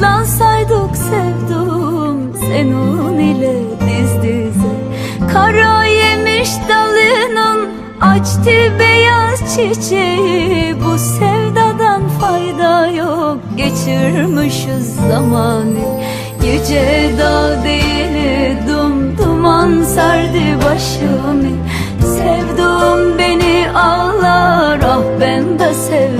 Yaşlansaydık sevdum senin ile diz dize. Kara yemiş dalının açtı beyaz çiçeği. Bu sevdadan fayda yok geçirmişiz zamanı. Yüce dağ değil dum duman sardı başımı. Sevduğum beni ağlar ah ben de sevduğumu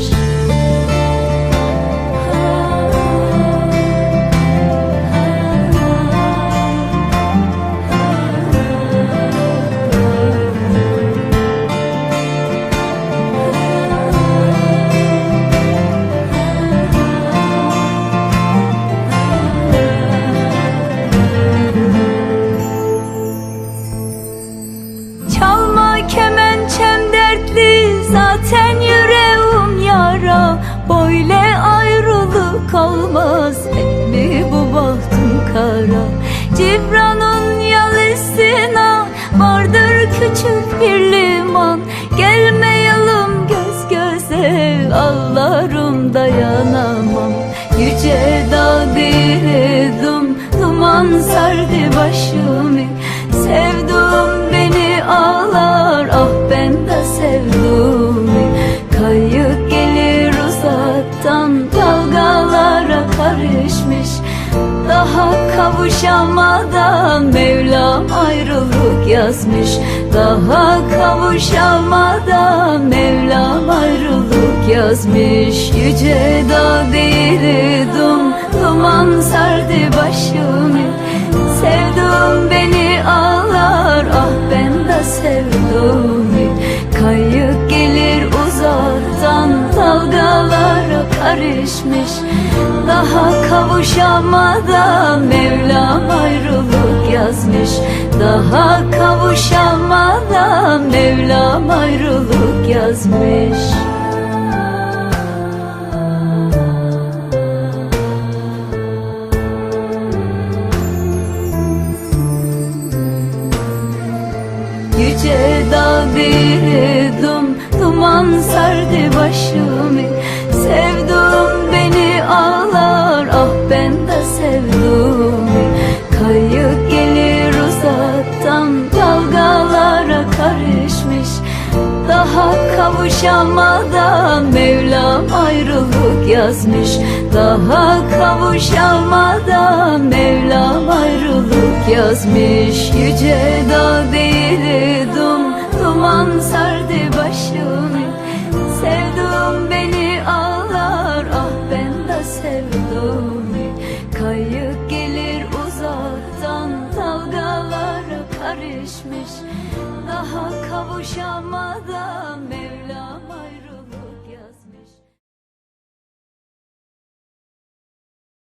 zaten yüreğim yara. Böyle ayrılık olmaz. Hep mi bu bahtım kara? Cibranın yalısına vardır küçük bir liman. Gelmeyelim göz göze ağlarım dayanamam. Yüce dağ diledim duman sardı başımı uzaktan dalgalara karışmış. Daha kavuşamadan Mevlam ayrılık yazmış. Daha kavuşamadan Mevlam ayrılık yazmış. Yüce dağ değildim duman sardı başımı Sevduğum beni karışmış. Daha kavuşamadan Mevlam ayrılık yazmış. Daha kavuşamadan Mevlam ayrılık yazmış. Yüce dağ değildim Duman sardı başımı Sevduğum beni ağlar. Ah ben de sevduğumu Kayık gelir uzaktan Dalgalara karışmış. Daha kavuşamadan Mevlam ayrılık yazmış. Daha kavuşamadan Mevlam ayrılık yazmış. Yüce dağ değildim Duman sardı Karışmış Daha kavuşamadan Mevlam